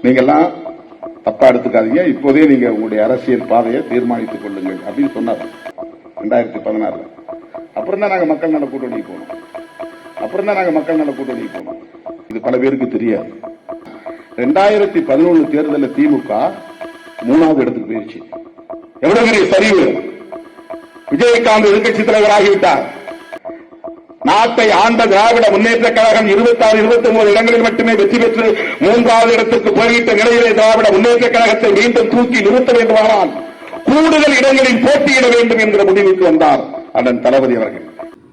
நீங்கெல்லாம் தப்பா எடுத்துக்காதீங்க. இப்போதே நீங்க உங்களுடைய அரசியல் பாதையை தீர்மானித்துக் கொள்ளுங்கள் அப்படின்னு சொன்னார். ரெண்டாயிரத்தி பதினாறுல. அப்புறம் தான் நாங்க மக்கள் நல கூட்டணிக்கு போனோம். அப்புறம் தான் நாங்க மக்கள் நல கூட்டணிக்கு போனோம். இது பல பேருக்கு தெரியாது. ரெண்டாயிரத்தி பதினொன்று தேர்தலில் திமுக மூணாவது இடத்துக்கு போயிடுச்சு எவ்வளவு பெரிய சரிவு? விஜயகாந்த் எதிர்கட்சி தலைவர் ஆகிவிட்டார் நாட்டை ஆண்ட திராவிட முன்னேற்ற கழகம் இருபத்தாறு இருபத்தி ஒன்பது இடங்களில் மட்டுமே வெற்றி பெற்று மூன்றாவது இடத்துக்கு போய்விட்ட நிலையிலே திராவிட முன்னேற்ற கழகத்தை மீண்டும் தூக்கி நிறுத்த வேண்டுமானால் கூடுதல் இடங்களில் போட்டியிட வேண்டும் என்கிற முடிவுக்கு வந்தார் அண்ணன் தளபதி அவர்கள்.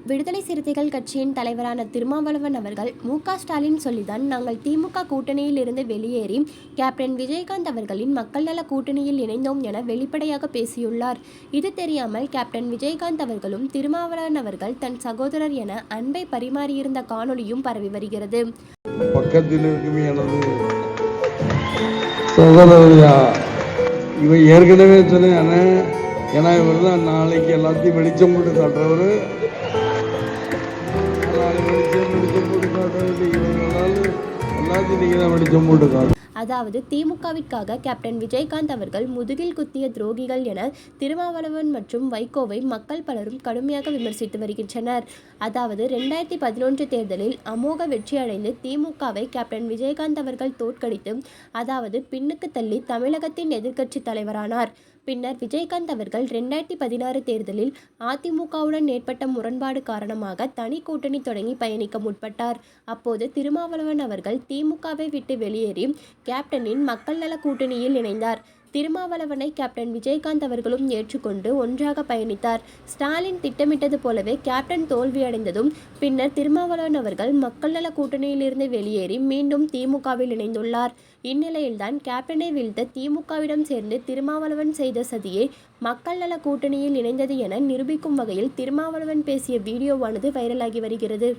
விடுதலை சிறுத்தைகள் கட்சியின் தலைவரான திருமாவளவன் அவர்கள் மு க ஸ்டாலின் சொல்லிதான் நாங்கள் திமுக கூட்டணியில் இருந்து வெளியேறி கேப்டன் விஜயகாந்த் அவர்களின் மக்கள் நல கூட்டணியில் இணைந்தோம் என வெளிப்படையாக பேசியுள்ளார். இது தெரியாமல் கேப்டன் விஜயகாந்த் அவர்களும் திருமாவளவன் அவர்கள் தன் சகோதரர் என அன்பை பரிமாறியிருந்த காணொளியும் பரவி வருகிறது. பக்கத்தில் எனது இவன் ஏற்கனவே சொன்னேன் ஏன்னா இவர் தான் நாளைக்கு எல்லாத்தையும் வெளிச்சம் போட்டு காட்டுறவர். அதாவது திமுகவிற்காக கேப்டன் விஜயகாந்த் அவர்கள் முதுகில் குத்திய துரோகிகள் என திருமாவளவன் மற்றும் வைகோவை மக்கள் பலரும் கடுமையாக விமர்சித்து வருகின்றனர். அதாவது ரெண்டாயிரத்தி பதினொன்று தேர்தலில் அமோக வெற்றி அடைந்து திமுகவை கேப்டன் விஜயகாந்த் அவர்கள் தோற்கடித்து அதாவது பின்னுக்கு தள்ளி தமிழகத்தின் எதிர்க்கட்சி தலைவரானார். பின்னர் விஜயகாந்த் அவர்கள் ரெண்டாயிரத்தி பதினாறு தேர்தலில் அதிமுகவுடன் ஏற்பட்ட முரண்பாடு காரணமாக தனி கூட்டணி தொடங்கி பயணிக்க முற்பட்டார். அப்போது திருமாவளவன் அவர்கள் திமுகவை விட்டு வெளியேறி கேப்டனின் மக்கள் நல கூட்டணியில் இணைந்தார். திருமாவளவனை கேப்டன் விஜயகாந்த் அவர்களும் ஏற்றுக்கொண்டு ஒன்றாக பயணித்தார். ஸ்டாலின் திட்டமிட்டது போலவே கேப்டன் தோல்வியடைந்ததும் பின்னர் திருமாவளவன் அவர்கள் மக்கள் நல கூட்டணியிலிருந்து வெளியேறி மீண்டும் திமுகவில் இணைந்துள்ளார். இந்நிலையில்தான் கேப்டனை வீழ்த்த திமுகவிடம் சேர்ந்து திருமாவளவன் செய்த சதியை மக்கள் நல கூட்டணியில் இணைந்தது என நிரூபிக்கும் வகையில் திருமாவளவன் பேசிய வீடியோவானது வைரலாகி வருகிறது.